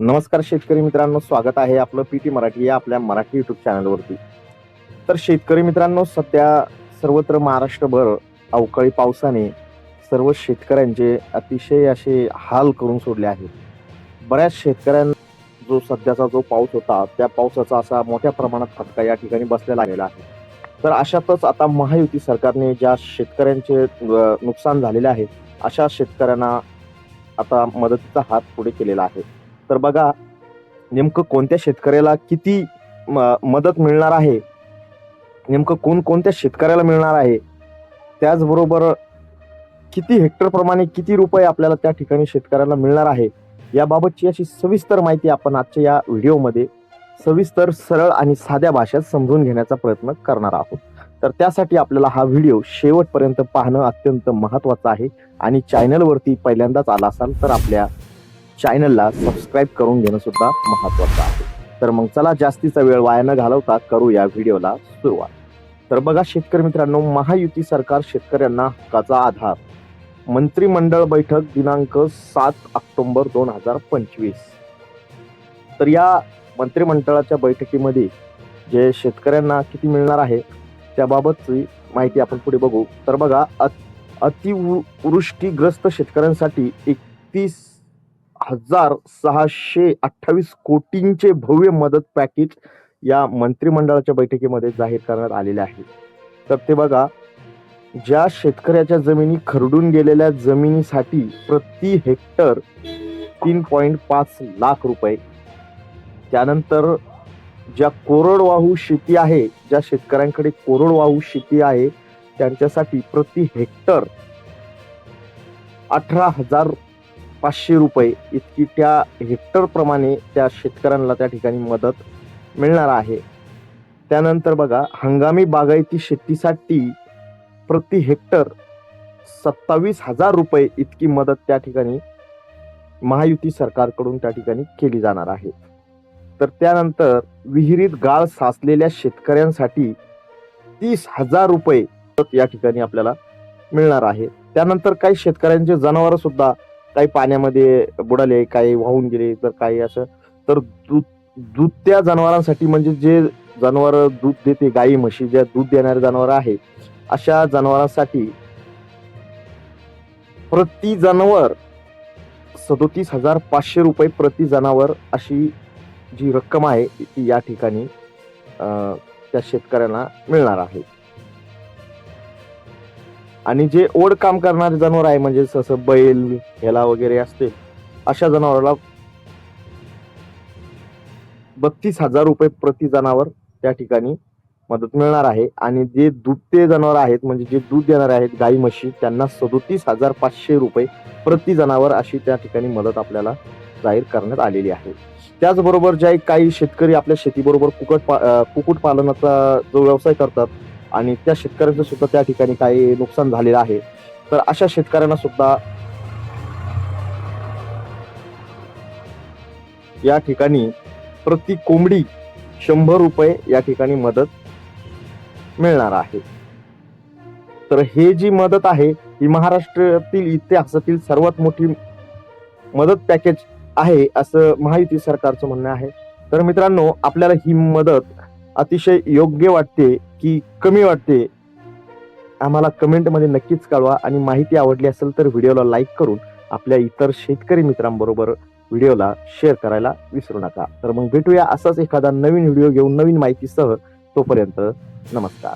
नमस्कार शेतकरी मित्रांनो स्वागत आहे आपलं पी टी मराठी या आपल्या मराठी युट्यूब चॅनलवरती तर शेतकरी मित्रांनो सध्या सर्वत्र महाराष्ट्रभर अवकाळी पावसाने सर्व शेतकऱ्यांचे अतिशय असे हाल करून सोडले आहेत. बऱ्याच शेतकऱ्यांना जो सध्याचा जो पाऊस होता त्या पावसाचा असा मोठ्या प्रमाणात फटका या ठिकाणी बसलेला आलेला आहे. तर अशातच आता महायुती सरकारने ज्या शेतकऱ्यांचे नुकसान झालेले आहे अशा शेतकऱ्यांना आता मदतीचा हात पुढे केलेला आहे. तर बघा नेमकं कोणत्या शेतकऱ्याला किती म- मदत मिळणार आहे? नेमकं कोण कोणत्या शेतकऱ्याला मिळणार आहे? त्याचबरोबर किती हेक्टरप्रमाणे किती रुपये आपल्याला त्या ठिकाणी शेतकऱ्याला मिळणार आहे? याबाबतची अशी सविस्तर माहिती आपण आजच्या या व्हिडिओमध्ये सविस्तर सरळ आणि साध्या भाषेत समजून घेण्याचा प्रयत्न करणार आहोत. तर त्यासाठी आपल्याला हा व्हिडिओ शेवटपर्यंत पाहणं अत्यंत महत्वाचं आहे आणि चॅनलवरती पहिल्यांदाच आला असाल तर आपल्या चॅनलला सबस्क्राईब करून घेणं सुद्धा महत्वाचं आहे. तर मग चला जास्तीचा वेळ वाया न घालवता करू या व्हिडिओला सुरुवात. तर बघा शेतकरी मित्रांनो महायुती सरकार शेतकऱ्यांना हक्काचा आधार. मंत्रिमंडळ बैठक दिनांक सात ऑक्टोबर दोन हजार पंचवीस. तर या मंत्रिमंडळाच्या बैठकीमध्ये जे शेतकऱ्यांना किती मिळणार आहे त्याबाबतची माहिती आपण पुढे बघू. तर बघा अत- अतिवृष्टीग्रस्त शेतकऱ्यांसाठी एकतीस हजार सहाशे अठ्ठावीस कोटींचे भव्य मदत पॅकेज या मंत्रिमंडळाच्या बैठकीमध्ये जाहीर करण्यात आलेले आहे. तर ते बघा ज्या शेतकऱ्याच्या जमिनी खरडून गेलेल्या जमिनीसाठी प्रति हेक्टर तीन पॉईंट पाच लाख रुपये. त्यानंतर ज्या कोरडवाहू शेती आहे ज्या शेतकऱ्यांकडे कोरडवाहू शेती आहे त्यांच्यासाठी प्रति हेक्टर अठरा हजार पाचशे रुपये इतकी त्या हेक्टरप्रमाणे त्या शेतकऱ्यांना त्या ठिकाणी मदत मिळणार आहे. त्यानंतर बघा हंगामी बागायती शेतीसाठी प्रति हेक्टर सत्तावीस हजार रुपये इतकी मदत त्या ठिकाणी महायुती सरकारकडून त्या ठिकाणी केली जाणार आहे. तर त्यानंतर विहिरीत गाळ साचलेल्या शेतकऱ्यांसाठी तीस हजार रुपये या ठिकाणी आपल्याला मिळणार आहे. त्यानंतर काही शेतकऱ्यांचे जनावर सुद्धा काही पाण्यामध्ये बुडाले काही वाहून गेले तर काही असं. तर दूध दूध त्या जनावरांसाठी म्हणजे जे जनावर दूध देते गाई म्हशी ज्या दूध देणारे जनावर आहे अशा जनावरांसाठी प्रति जनावर सदोतीस हजार पाचशे रुपये प्रति जनावर अशी जी रक्कम आहे ती या ठिकाणी त्या शेतकऱ्यांना मिळणार आहे. आणि जे ओढ काम करणारे जनावर आहे म्हणजे जसं बैल हेला वगैरे असते अशा जनावराला बत्तीस हजार रुपये प्रति जनावर त्या ठिकाणी मदत मिळणार आहे. आणि जे दुधते जनावर आहेत म्हणजे जे दूध देणारे आहेत गाई म्हशी त्यांना सदोतीस हजार पाचशे रुपये प्रति जनावर अशी त्या ठिकाणी मदत आपल्याला जाहीर करण्यात आलेली आहे. त्याचबरोबर ज्या काही शेतकरी आपल्या शेतीबरोबर कुकट पा- कुक्कुटपालनाचा जो व्यवसाय करतात आणि त्या शेतकऱ्यांचं सुद्धा त्या ठिकाणी काही नुकसान झालेलं आहे. तर अशा शेतकऱ्यांना सुद्धा या ठिकाणी प्रति कोंबडी शंभर रुपये या ठिकाणी मदत मिळणार आहे. तर हे जी मदत आहे ही महाराष्ट्रातील इतिहासातील सर्वात मोठी मदत पॅकेज आहे असं महायुती सरकारचं म्हणणं आहे. तर मित्रांनो आपल्याला ही मदत अतिशय योग्य वाटते की कमी वाटते. आम्हाला कमेंटमध्ये नक्कीच कळवा आणि माहिती आवडली असेल तर व्हिडिओला लाईक करून आपल्या इतर शेतकरी मित्रांबरोबर व्हिडिओला शेअर करायला विसरू नका. तर मग भेटूया असाच एखादा नवीन व्हिडिओ घेऊन नवीन माहितीसह तोपर्यंत नमस्कार.